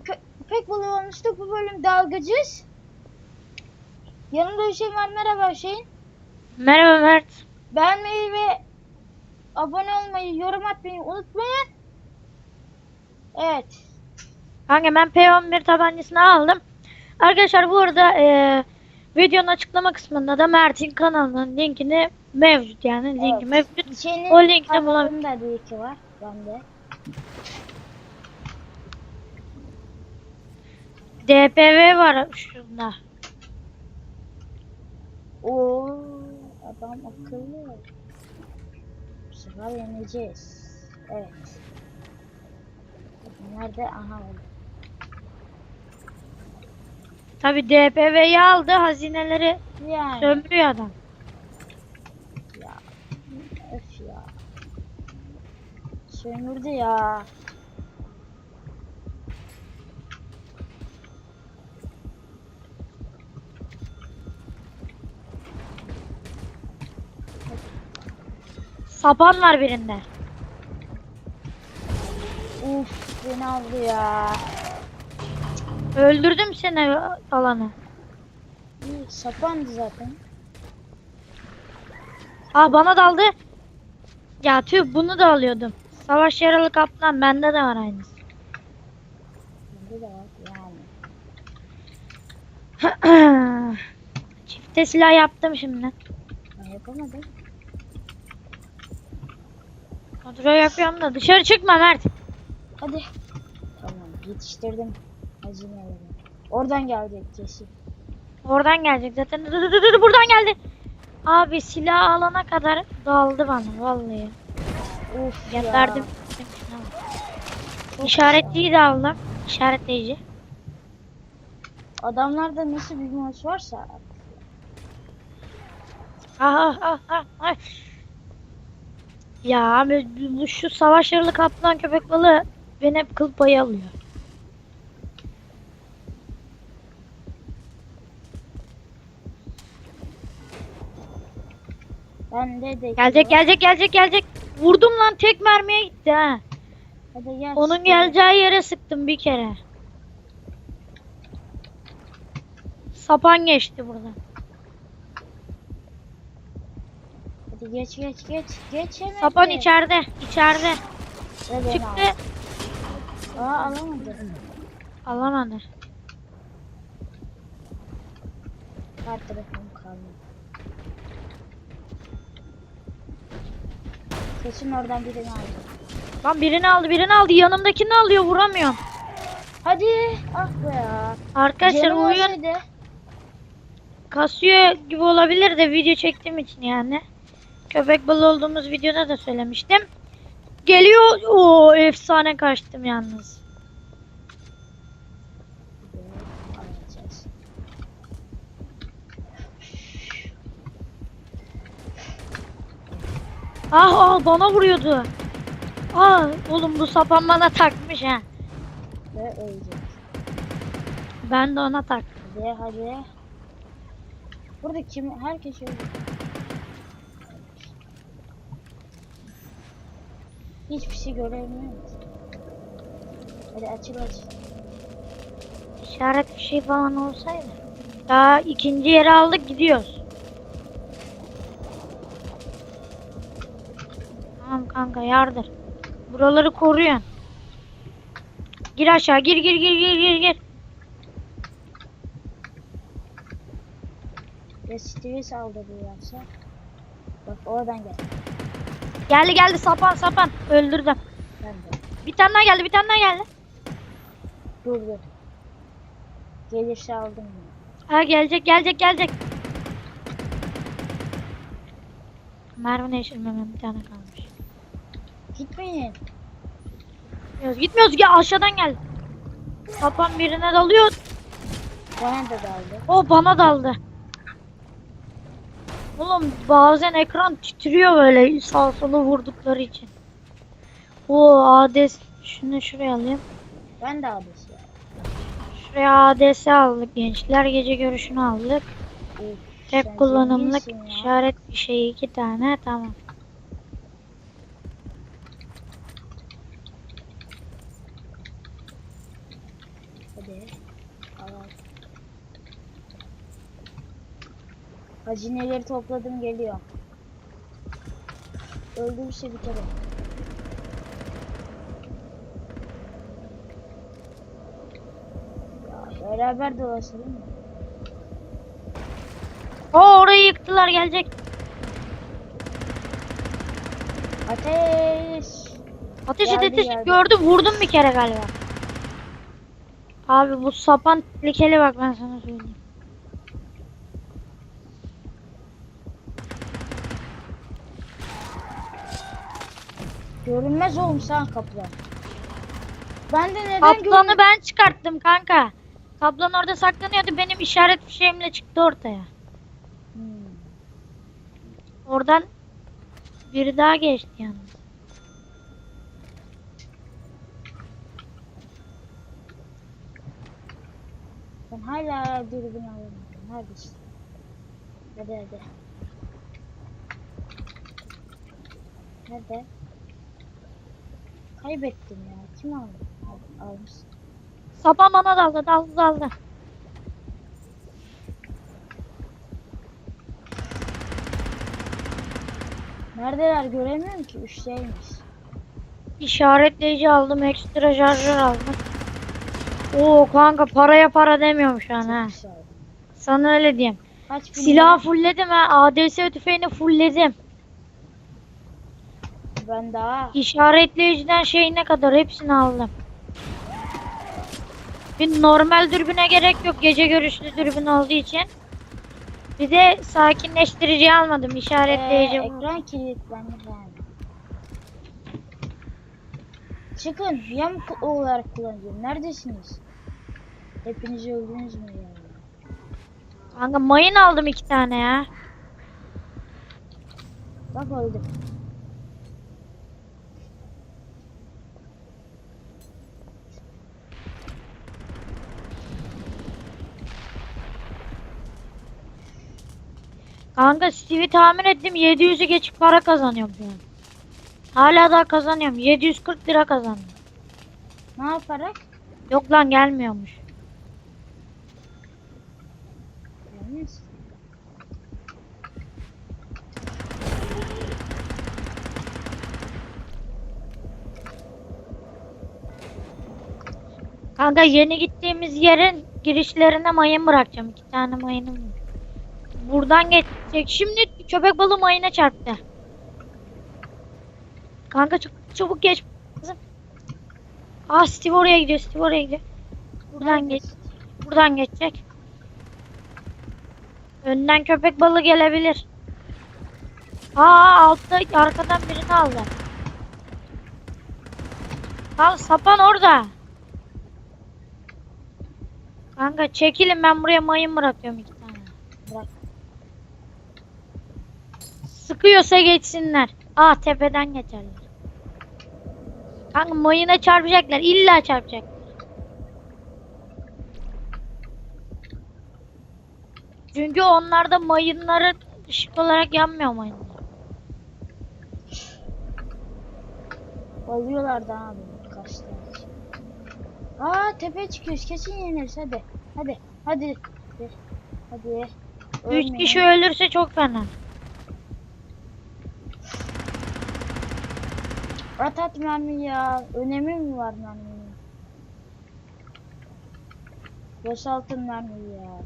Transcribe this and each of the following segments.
köpek balığı olmuştuk. Bu bölüm dalgıcız. Yanımda Hüseyin var. Merhaba Hüseyin. Merhaba Mert. Beğenmeyi ve abone olmayı, yorum atmayı unutmayın. Evet. Kanka ben P11 tabancasını aldım. Arkadaşlar bu arada eee, videonun açıklama kısmında da Mert'in kanalının linkini mevcut yani linki Evet. mevcut. Hüseyin'in O linkte iki var. Bende. DPV var şurada. Oo, adam akıllı. Bu sefer yeneceğiz. Evet. Nerede? Aha oldu. Tabi DPV'yi aldı hazineleri Yani. sömürüyor adam. Ya. Öf ya. Sömürdü ya. Sapan var birinde. Uf beni aldı ya. Öldürdüm seni alanı. İyi, Sapandı zaten. Aa bana daldı. Ya tüh bunu da alıyordum. Savaş yaralı kaplan bende de var aynısı. Bende de var yani. Çifte silah yaptım şimdi. Ben yapamadım. Kontrol yapıyorum da dışarı çıkma Mert. Hadi. Tamam yetiştirdim hazineleri. Oradan gelecek kesin. Oradan gelecek zaten. Dur, dur, dur, buradan geldi. Abi silah alana kadar daldı bana vallahi. Uf ya. Geberdim. Çok İşaretliyi de aldım. İşaretleyici. Adamlarda nasıl bir mouse varsa Ah ah ah ah. Ya abi bu- şu savaş yaralı kaplan köpek balığı beni hep kıl payı alıyor. bende de Gelecek gelecek gelecek gelecek. Vurdum lan tek mermiye gitti ha. Hadi gel. Onun sıkı. geleceği yere sıktım bir kere. Sapan geçti buradan. Hadi geç geç geç. Geç hemen. Sapan de. içeride, içeride. Ve beni Çıktı. Aa alamadım. Alamadı. Her tarafım kalmadı. Kesin oradan birini aldı. Lan birini aldı, birini aldı. Yanımdakini alıyor, vuramıyorum. Hadi. Ah be ya. Arkadaşlar Canım oyun olsaydı. kasıyor gibi olabilir de video çektiğim için yani. Köpek balığı olduğumuz videoda da söylemiştim. Geliyor. Oo efsane kaçtım yalnız. Ah ah bana vuruyordu. Ah oğlum bu sapan bana takmış ha. Ve ölecek. Ben de ona tak. Hadi hadi. Burada kim? Herkes öldü. Hiçbir şey göremiyoruz. Hadi açıl aç. İşaret bir şey falan olsaydı. Daha ikinci yere aldık gidiyoruz. Tamam kanka yardır. Buraları koruyun. Gir aşağı gir gir gir gir gir gir. Ve Stevie saldırıyorsa. Bak oradan gel. Geldi geldi sapan sapan. Öldürdüm. Ben de. Bir tane daha geldi bir tane daha geldi. Dur dur. Gelirse aldım. Ha gelecek gelecek gelecek. Mermi değiştirmemem bir tane kalmış. Gitmeyin. Gitmiyoruz gitmiyoruz gel aşağıdan gel. Sapan birine dalıyor. Bana da daldı. O bana daldı. Oğlum bazen ekran titriyor böyle sağ sola vurdukları için. O ADS şunu şuraya alayım. Ben de adresi. Şuraya ADS aldık gençler. Gece görüşünü aldık. Uf, Tek kullanımlık işaret bir şey iki tane tamam. Hazineleri topladım geliyor. Öldürürse biterim. Ya beraber dolaşalım mı? O orayı yıktılar gelecek. Ateş! Ateş Geldi, ateş geldi. gördüm vurdum bir kere galiba. Abi bu sapan tehlikeli bak ben sana söyleyeyim. Görünmez oğlum sen kapılar. Ben de neden Kaplanı görün- ben çıkarttım kanka. Kaplan orada saklanıyordu benim işaret fişeğimle çıktı ortaya. Hmm. Oradan biri daha geçti yalnız. Ben hala dürbün alamadım. Neredesin? Hadi hadi. Nerede? Kaybettim ya. Kim aldı? Al, almış. Sapan bana daldı daldı daldı. Neredeler göremiyorum ki. Üçteymiş. İşaretleyici aldım ekstra şarjör aldım. Oo kanka paraya para demiyorum şu an ha. Sana öyle diyeyim. Kaç Silahı lira? fullledim ha. ADS tüfeğini fullledim. Ben daha. İşaretleyiciden şeyine kadar hepsini aldım. Bir normal dürbüne gerek yok gece görüşlü dürbün olduğu için. Bir de sakinleştirici almadım işaretleyici. Ee, ekran kilitlendi yani. Çıkın. Yamuk olarak kullanıyorum. Neredesiniz? Hepiniz öldünüz mü ya? Kanka mayın aldım iki tane ya. Bak öldüm. Kanka Steve'i tamir ettim 700'ü geçip para kazanıyorum şu an. Hala daha kazanıyorum. 740 lira kazandım. Ne yaparak? Yok lan gelmiyormuş. Kanka yeni gittiğimiz yerin girişlerine mayın bırakacağım. İki tane mayınım var. Buradan geçecek. Şimdi köpek balığı mayına çarptı. Kanka çok çabuk geç. Aa Steve oraya gidiyor. Steve oraya gidiyor. Buradan geç. Buradan geçecek. Önden köpek balığı gelebilir. Aa altta arkadan birini aldı. Al sapan orada. Kanka çekilin ben buraya mayın bırakıyorum iki tane. Bırak. Sıkıyorsa geçsinler. Aa tepeden geçerler. Kanka mayına çarpacaklar. İlla çarpacak. Çünkü onlarda mayınları ışık olarak yanmıyor mayınlar. Oluyorlardı abi. Kaçtı. Aa tepeye çıkıyoruz. Kesin yeneriz. Hadi. Hadi. Hadi. Hadi. Hadi. Üç kişi ölürse çok fena. At at mermi ya. Önemi mi var merminin? Boşaltın mermiyi ya.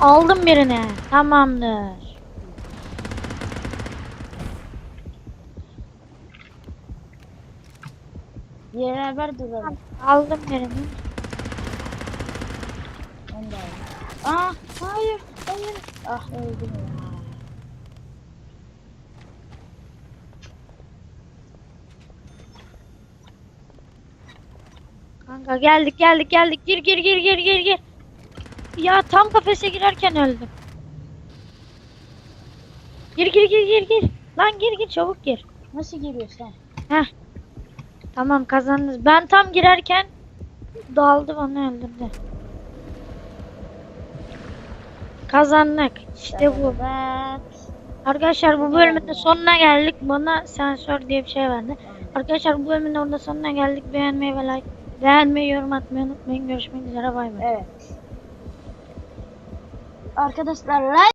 Aldım birini. Tamamdır. Beraber duralım. Aldım birini. Alayım. Aa hayır. Hayır. Ah öldüm ya. Kanka geldik geldik geldik. Gir gir gir gir gir gir. Ya tam kafese girerken öldüm. Gir gir gir gir gir. Lan gir gir çabuk gir. Nasıl giriyorsun? Heh. Tamam kazandınız. Ben tam girerken daldı bana öldürdü. Kazandık. İşte bu. Evet. Arkadaşlar bu bölümün de sonuna geldik. Bana sensör diye bir şey verdi. Arkadaşlar bu bölümün orada sonuna geldik. Beğenmeyi ve like Beğenmeyi, yorum atmayı unutmayın. Görüşmek üzere. Bay bay. Evet. Arkadaşlar like